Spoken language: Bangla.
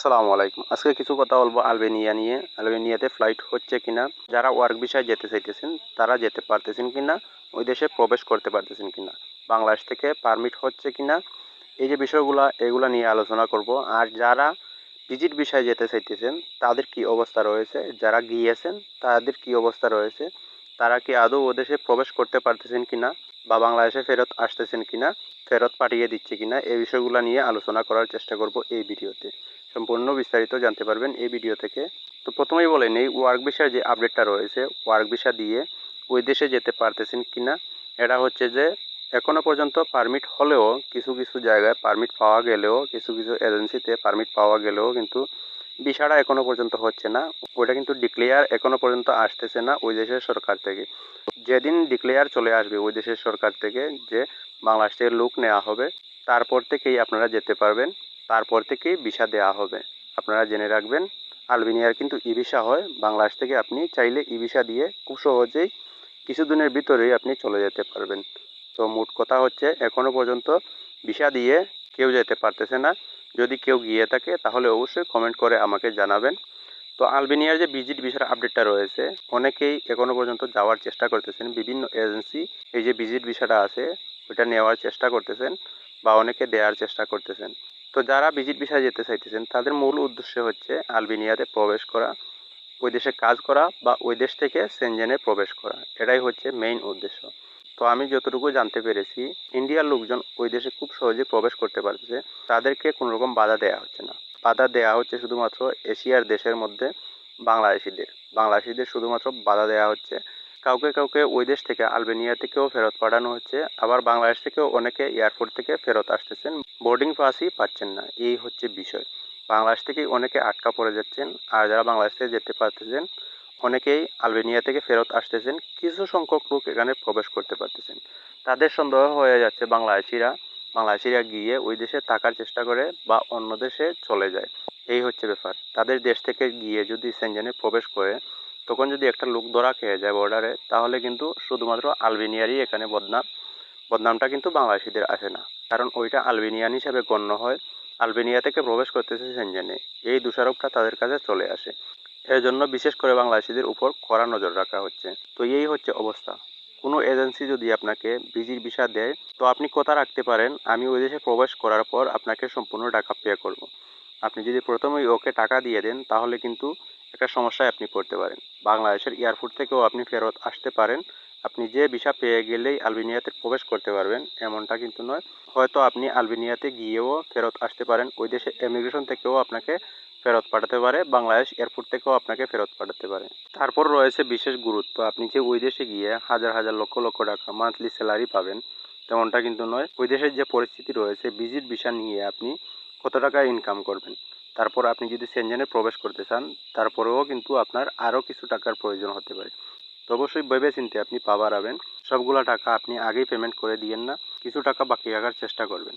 আসসালামু আলাইকুম। আজকে কিছু কথা বলব আলবেনিয়া নিয়ে। আলবেনিয়াতে ফ্লাইট হচ্ছে কিনা, যারা ওয়ার্ক বিষয়ে যেতে চাইতেছেন, তারা যেতে পারতেছেন কিনা, ওই দেশে প্রবেশ করতে পারতেছেন কিনা, বাংলাদেশ থেকে পারমিট হচ্ছে কিনা, এই যে বিষয়গুলো, এগুলো নিয়ে আলোচনা করব। আর যারা ভিজিট বিষয়ে যেতে চাইতেছেন, তাদের কি অবস্থা রয়েছে? যারা গিয়েছেন, তাদের কি অবস্থা রয়েছে? তারা কি আদৌ ও দেশে প্রবেশ করতে পারতেছেন কিনা বা বাংলাদেশে ফেরত আসতেছেন কিনা, ফেরত পাঠিয়ে দিচ্ছে কিনা, এই বিষয়গুলো নিয়ে আলোচনা করার চেষ্টা করব এই ভিডিওতে। সম্পূর্ণ বিস্তারিত জানতে পারবেন এই ভিডিও থেকে। তো প্রথমেই বলে নেই, ওয়ার্ক ভিসার যে আপডেটটা রয়েছে, ওয়ার্ক ভিসা দিয়ে ওই দেশে যেতে পারতেছেন কিনা, এটা হচ্ছে যে এখনও পর্যন্ত পারমিট হলেও কিছু কিছু জায়গায় পারমিট পাওয়া গেলেও, কিছু কিছু এজেন্সিতে পারমিট পাওয়া গেলেও কিন্তু ভিসাটা এখনও পর্যন্ত হচ্ছে না। ওইটা কিন্তু ডিক্লেয়ার এখনও পর্যন্ত আসতেছে না ওই দেশের সরকার থেকে। যেদিন ডিক্লেয়ার চলে আসবে ওই দেশের সরকার থেকে যে বাংলাদেশ থেকে লোক নেওয়া হবে, তারপর থেকেই আপনারা যেতে পারবেন। তারপর থেকেই ভিসা দেওয়া হবে। আপনারা জেনে রাখবেন, আলবেনিয়ার কিন্তু ই ভিসা হয়। বাংলাদেশ থেকে আপনি চাইলে ই ভিসা দিয়ে খুব সহজেই কিছুদিনের ভিতরেই আপনি চলে যেতে পারবেন। তো মোট কথা হচ্ছে, এখনও পর্যন্ত ভিসা দিয়ে কেউ যেতে পারতেছে না। যদি কেউ গিয়ে থাকে, তাহলে অবশ্যই কমেন্ট করে আমাকে জানাবেন। তো আলবেনিয়ার যে ভিজিট ভিসার আপডেটটা রয়েছে, অনেকেই এখনও পর্যন্ত যাওয়ার চেষ্টা করতেছেন। বিভিন্ন এজেন্সি এই যে ভিজিট ভিসাটা আছে, ওটা নেওয়ার চেষ্টা করতেছেন বা অনেকে দেওয়ার চেষ্টা করতেছেন। তো যারা ভিজিট ভিসায় যেতে চাইতেছেন, তাদের মূল উদ্দেশ্য হচ্ছে আলবেনিয়াতে প্রবেশ করা, ওই দেশে কাজ করা বা ওই দেশ থেকে সেনজেনে প্রবেশ করা। এটাই হচ্ছে মেইন উদ্দেশ্য। তো আমি যতটুকু জানতে পেরেছি ইন্ডিয়ার লোকজন ওই দেশে খুব সহজে প্রবেশ করতে পারতেছে তাদেরকে কোনো রকম বাধা দেওয়া হচ্ছে না। বাধা দেওয়া হচ্ছে শুধুমাত্র এশিয়ার দেশের মধ্যে বাংলাদেশিদের। বাংলাদেশিদের শুধুমাত্র বাধা দেওয়া হচ্ছে। কাউকে কাউকে ওই দেশ থেকে, আলবেনিয়া থেকেও ফেরত পাঠানো হচ্ছে। আবার বাংলাদেশ থেকেও অনেকে এয়ারপোর্ট থেকে ফেরত আসতেছেন। বোর্ডিং পাসই পাচ্ছেন না। এই হচ্ছে বিষয়। বাংলাদেশ থেকেই অনেকে আটকা পড়ে যাচ্ছেন। আর যারা বাংলাদেশ থেকে যেতে পারতেছেন অনেকেই আলবেনিয়া থেকে ফেরত আসতেছেন, কিছু সংখ্যক লোক এখানে প্রবেশ করতে পারতেছেন। তাদের সন্দেহ হয়ে যাচ্ছে বাংলাদেশিরা বাংলাদেশিরা গিয়ে ওই দেশে থাকার চেষ্টা করে বা অন্য দেশে চলে যায়। এই হচ্ছে ব্যাপার। তাদের দেশ থেকে গিয়ে যদি সেনজেনে প্রবেশ করে, তখন যদি একটা লোক ধরা খেয়ে যায় বর্ডারে তাহলে কিন্তু শুধুমাত্র আলবেনিয়ারই এখানে বদনাম। বদনামটা কিন্তু বাংলাদেশিদের আসে না। কারণ ওইটা আলবেনিয়ান হিসাবে গণ্য হয়। আলবেনিয়া থেকে প্রবেশ করতেছে সেনজেনে। এই দোষারোপটা তাদের কাছে চলে আসে। এর জন্য বিশেষ করে বাংলাদেশিদের উপর কড়া নজর রাখা হচ্ছে। তো এই হচ্ছে অবস্থা। কোনো এজেন্সি যদি আপনাকে ভিজির ভিসা দেয়, তো আপনি কথা রাখতে পারেন? আমি ওই দেশে প্রবেশ করার পর আপনাকে সম্পূর্ণ টাকা পে করব। আপনি যদি প্রথমেই ওকে টাকা দিয়ে দেন, তাহলে কিন্তু একটা সমস্যায় আপনি পড়তে পারেন। বাংলাদেশের এয়ারপোর্ট থেকেও আপনি ফেরত আসতে পারেন। আপনি যে ভিসা পেয়ে গেলেই আলবেনিয়াতে প্রবেশ করতে পারবেন, এমনটা কিন্তু নয়। হয়তো আপনি আলবেনিয়াতে গিয়েও ফেরত আসতে পারেন। ওই দেশে ইমিগ্রেশন থেকেও আপনাকে ফেরত পাঠাতে পারে, বাংলাদেশ এয়ারপোর্ট থেকেও আপনাকে ফেরত পাঠাতে পারে। তারপর রয়েছে বিশেষ গুরুত্ব, আপনি যে ওই দেশে গিয়ে হাজার হাজার লক্ষ লক্ষ টাকা মান্থলি স্যালারি পাবেন, তেমনটা কিন্তু নয়। ওই দেশের যে পরিস্থিতি রয়েছে ভিজিট ভিসা নিয়ে আপনি কত টাকা ইনকাম করবেন। তারপর আপনি যদি সেনজেনে প্রবেশ করতে চান, তারপরেও কিন্তু আপনার আরও কিছু টাকার প্রয়োজন হতে পারে। তো অবশ্যই ভেবে চিনতে আপনি পাওয়ার হবেন সবগুলো টাকা আপনি আগেই পেমেন্ট করে দিয়েন না, কিছু টাকা বাকি রাখার চেষ্টা করবেন।